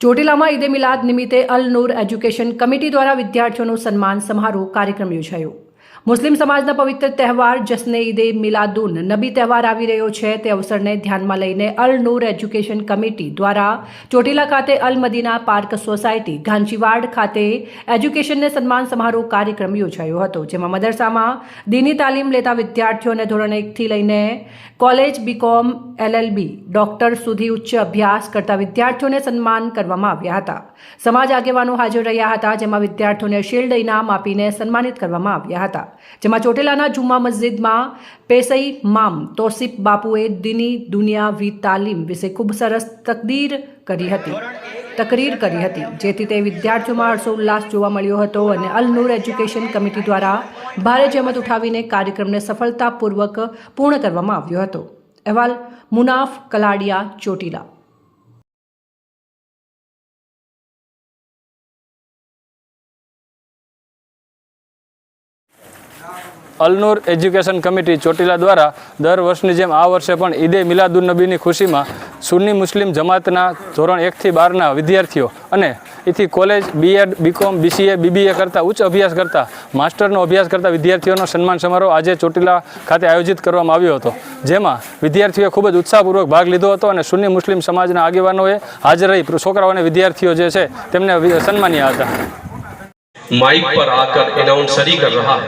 ચોટીલામાં ઈદે મિલાદ નિમિત્તે અલ નૂર education committee દ્વારા વિદ્યાર્થીઓનું સન્માન સમારોહ કાર્યક્રમ યોજાયો. મુસ્લિમ સમાજના પવિત્ર તહેવાર જશ્ને ઈદે મિલાદુન નબી તહેવાર આવી રહ્યો છે. તે અવસરને ધ્યાનમાં લઈને અલ નૂર એજ્યુકેશન કમિટી દ્વારા ચોટીલા ખાતે અલ મદીના પાર્ક સોસાયટી ગાંચીવાડ ખાતે એજ્યુકેશનને સન્માન સમારોહ કાર્યક્રમ યોજાયો હતો, જેમાં મદરસામાં દીની તાલીમ લેતા વિદ્યાર્થીઓને ધોરણ એકથી લઈને કોલેજ બીકોમ, એલએલબી, ડોક્ટર સુધી ઉચ્ચ અભ્યાસ કરતા વિદ્યાર્થીઓને સન્માન કરવામાં આવ્યા હતા. સમાજ આગેવાનો હાજર રહ્યા હતા, જેમાં વિદ્યાર્થીઓને શિલ્ડ ઇનામ આપીને સન્માનિત કરવામાં આવ્યા હતા. જેમાં ચોટીલાના જુમ્મા મસ્જિદમાં પેસઈ મામ તોસીફ બાપુએ દિની દુનિયા વી તાલીમ વિશે ખૂબ સરસ તકદીર કરી હતી. તકરીર કરી હતી. જેથી તે વિદ્યાર્થીઓમાં હર્ષોલ્લાસ જોવા મળ્યો હતો અને અલ નૂર એજ્યુકેશન કમિટી દ્વારા ભારે જહેમત ઉઠાવીને કાર્યક્રમને સફળતાપૂર્વક પૂર્ણ કરવામાં આવ્યો હતો. અહેવાલ મુનાફ કલાડિયા ચોટીલા. અલનૂર એજ્યુકેશન કમિટી ચોટીલા દ્વારા દર વર્ષની જેમ આ વર્ષે પણ ઈદે મિલાદુન્નબીની ખુશીમાં સુન્ની મુસ્લિમ જમાતના ધોરણ એકથી બારના વિદ્યાર્થીઓ અને એથી college BEd BCom BCA BBA કરતાં ઉચ્ચ અભ્યાસ કરતા માસ્ટરનો અભ્યાસ કરતા વિદ્યાર્થીઓનો સન્માન સમારોહ આજે ચોટીલા ખાતે આયોજિત કરવામાં આવ્યો હતો. જેમાં વિદ્યાર્થીઓએ ખૂબ જ ઉત્સાહપૂર્વક ભાગ લીધો હતો અને સુન્ની મુસ્લિમ સમાજના આગેવાનોએ હાજર રહી. છોકરાઓ અને વિદ્યાર્થીઓ જે છે તેમને સન્માન્યા હતા. માઇક પર આકર એનાઉન્સરી કર રહા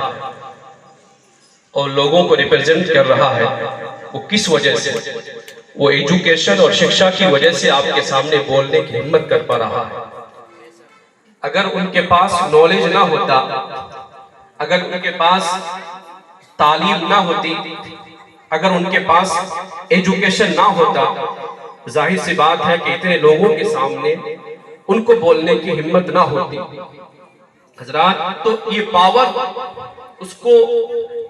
और लोगों को रिप्रेजेंट कर रहा है। वो किस वजह से? वो एजुकेशन और शिक्षा की वजह से आपके सामने बोलने की हिम्मत कर पा रहा है। अगर उनके पास नॉलेज ना होता, अगर उनके पास तालीम ना होती, अगर उनके पास एजुकेशन ना होता, ज़ाहिर सी बात है कि इतने लोगों के सामने उनको बोलने की हिम्मत ना होती। हजरात तो ये पावर उसको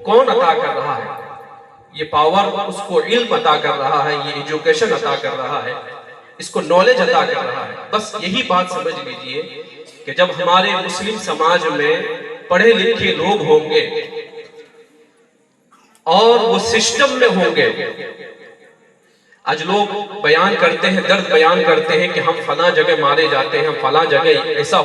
कौन अता कर रहा है? ये पावर उसको इल्म अता कर रहा है, ये एजुकेशन अता कर रहा है, इसको नॉलेज अता कर रहा है। बस यही बात समझ लीजिए कि जब हमारे मुस्लिम समाज में पढ़े लिखे लोग होंगे और वो सिस्टम में होंगे, आज लोग बयान करते हैं, दर्द बयान करते हैं कि हम फला जगह मारे जाते हैं, हम फला जगह ऐसा